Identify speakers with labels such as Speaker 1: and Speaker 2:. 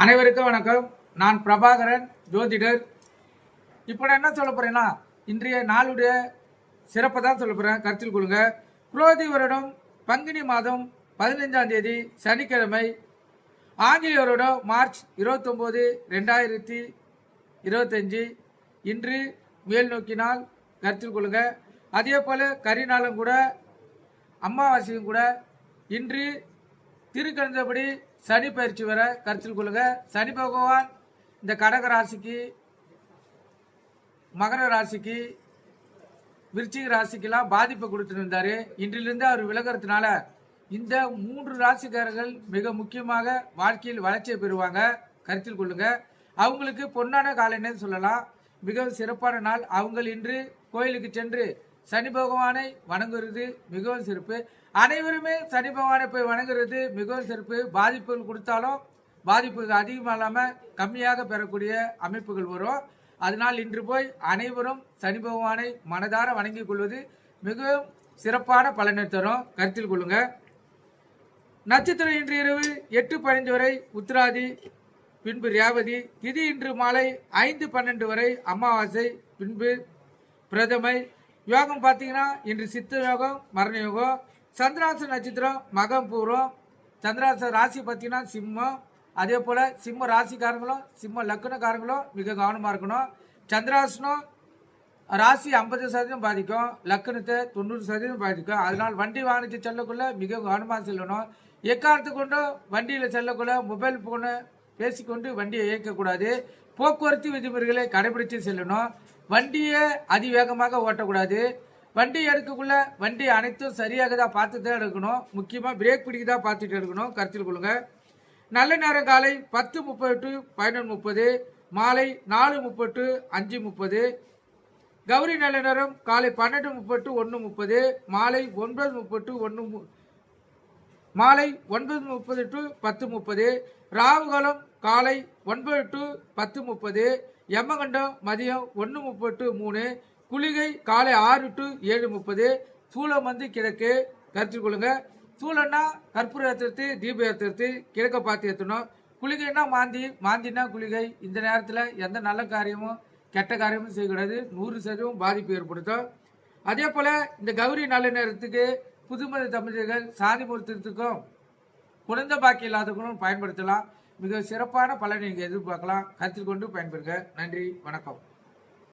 Speaker 1: அனைவருக்கும் வணக்கம். நான் பிரபாகரன் ஜோதிடர். இப்போ நான் என்ன சொல்ல போகிறேன்னா இன்றைய நாளுடைய சிறப்பை தான் சொல்ல போகிறேன் கருத்தில் கொள்ளுங்க. குரோதி வருடம் பங்குனி மாதம் பதினைஞ்சாம் தேதி சனிக்கிழமை ஆங்கில வருடம் மார்ச் இருபத்தொம்போது ரெண்டாயிரத்தி இருபத்தஞ்சி. இன்று மேல் நோக்கினால் கருத்தில் கொள்ளுங்க. அதே போல் கரிநாளும் கூட அமாவாசையும் கூட இன்று திருக்கணிதப்படி சனி பயிற்சி வர கருத்தில் கொள்ளுங்க. சனி பகவான் இந்த கடக ராசிக்கு மகர ராசிக்கு விருச்சிக ராசிக்கெல்லாம் பாதிப்பை கொடுத்துருந்தார் இன்றிலிருந்து அவர் விலகிறதுனால இந்த மூன்று ராசிக்காரர்கள் மிக முக்கியமாக வாழ்க்கையில் வளர்ச்சியை பெறுவாங்க. கருத்தில் கொள்ளுங்க. அவங்களுக்கு பொன்னான காலனே சொல்லலாம். மிகவும் சிறப்பான நாள். அவங்கள் இன்று கோயிலுக்கு சென்று சனி பகவானை வணங்குறது மிகவும் சிறப்பு. அனைவருமே சனி பகவானை போய் வணங்குறது மிகவும் சிறப்பு. பாதிப்புகள் கொடுத்தாலும் பாதிப்புகள் அதிகமாக இல்லாமல் கம்மியாக பெறக்கூடிய அமைப்புகள் வரும். அதனால் இன்று போய் அனைவரும் சனி பகவானை மனதார வணங்கிக் கொள்வது மிகவும் சிறப்பான பலனை தரும். கருத்தில் கொள்ளுங்க. நட்சத்திரம் இன்று இரவு எட்டு பதினஞ்சு வரை உத்திராதி பின்பு ரேவதி திதி இன்று மாலை ஐந்து பன்னெண்டு வரை அமாவாசை பின்பு பிரதமை யோகம் பார்த்தீங்கன்னா இன்று சித்த யோகம் மரண யோகம் சந்திராச நட்சத்திரம் மகம் பூர்வம் சந்திராச ராசி பார்த்தீங்கன்னா சிம்மம் அதே போல் சிம்ம ராசிக்காரங்களும் சிம்ம லக்னக்காரங்களும் மிக கவனமாக இருக்கணும். சந்திராசனம் ராசி ஐம்பது சதவீதம் பாதிக்கும் லக்கணத்தை தொண்ணூறு சதவீதம் பாதிக்கும். அதனால் வண்டி வாகனத்தை செல்லக்குள்ளே மிக கவனமாக செல்லணும். எக்காரத்து கொண்டும் வண்டியில் செல்லக்குள்ளே மொபைல் ஃபோனு பேசிக்கொண்டு வண்டியை இயக்கக்கூடாது. போக்குவரத்து விதிமுறைகளை கடைபிடித்து செல்லணும். வண்டியை அதிவேகமாக ஓட்டக்கூடாது. வண்டி எடுக்கக்குள்ள வண்டி அனைத்தும் சரியாக தான் பார்த்து தான் எடுக்கணும். முக்கியமாக பிரேக் பிடிக்க தான் பார்த்துட்டு எடுக்கணும். கருத்தில் கொள்ளுங்க. நல்ல நேரம் காலை பத்து முப்பது டு பதினொன்று முப்பது மாலை நாலு முப்பது டு அஞ்சு முப்பது கௌரி நல்ல நேரம் காலை பன்னெண்டு முப்பது டு ஒன்று முப்பது மாலை ஒன்பது முப்பது டு ஒன்று மாலை ஒன்பது முப்பது டு பத்து முப்பது ராவுகாலம் காலை ஒன்பது டு பத்து முப்பது எம்மகண்டம் மதியம் ஒன்று முப்பது டு மூணு குளிகை காலை ஆறு டு ஏழு முப்பது சூளம் வந்து கிழக்கு கருத்தில் கொள்ளுங்க. சூளம்னா கற்பூர ஏற்றுறது தீப ஏற்றுறது கிழக்க பார்த்து ஏற்றணும் குளிகைன்னா மாந்தி மாந்தினா குளிகை. இந்த நேரத்தில் எந்த நல்ல காரியமும் கெட்ட காரியமும் செய்யக்கூடாது. நூறு சதவீதம் பாதிப்பு ஏற்படுத்தும். அதே போல் இந்த கௌரி நல்ல நேரத்துக்கு புதுமத தமிழர்கள் சாதி பொருத்தத்துக்கும் குழந்தை பாக்கி இல்லாதவங்களும் பயன்படுத்தலாம். மிக சிறப்பான பலனை நீங்கள் எதிர்பார்க்கலாம். கருத்தில் கொண்டு பயன்பெறுங்க நன்றி. வணக்கம்.